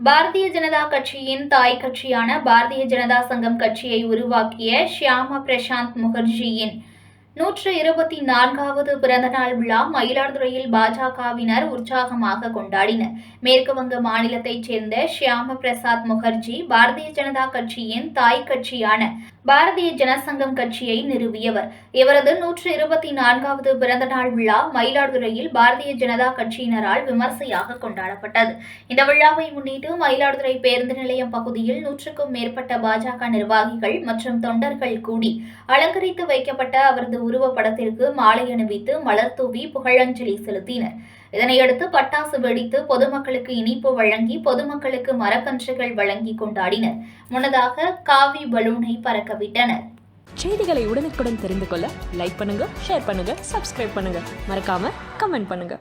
பாரதிய ஜனதா கட்சியின் தாய் கட்சியான பாரதிய ஜனதா சங்கம் கட்சியை உருவாக்கிய ஷியாமா பிரசாந்த் முகர்ஜியின் நூற்று இருபத்தி நான்காவது பிறந்தநாள் விழா மயிலாடுதுறையில் பாஜகவினர் உற்சாகமாக கொண்டாடினர். மேற்கு வங்க மாநிலத்தைச் சேர்ந்த ஷியாம பிரசாத் முகர்ஜி பாரதிய ஜனதா கட்சியின் தாய் கட்சியான பாரதிய ஜனசங்கம் கட்சியை நிறுவியவர். இவரது நூற்று இருபத்தி நான்காவது பிறந்த நாள் விழா மயிலாடுதுறையில் பாரதிய ஜனதா கட்சியினரால் விமர்சையாக கொண்டாடப்பட்டது. இந்த விழாவை முன்னிட்டு மயிலாடுதுறை பேருந்து நிலையம் பகுதியில் நூற்றுக்கும் மேற்பட்ட பாஜக நிர்வாகிகள் மற்றும் தொண்டர்கள் கூடி அலங்கரித்து வைக்கப்பட்ட அவரது உருவப்படத்திற்கு மாலை அணிவித்து மலர் தூவி புகழஞ்சலி செலுத்தினர். இதனையடுத்து பட்டாசு வெடித்து பொதுமக்களுக்கு இனிப்பு வழங்கி பொதுமக்களுக்கு மரக்கன்றுகள் வழங்கி கொண்டாடினர். முன்னதாக காவி பலூனை பறக்கவிட்டனர். செய்திகளை உடனுக்குடன் தெரிந்து கொள்ள லைக் பண்ணுங்க ஷேர் பண்ணுங்க சப்ஸ்கிரைப் பண்ணுங்க. மறக்காம கமெண்ட் பண்ணுங்க.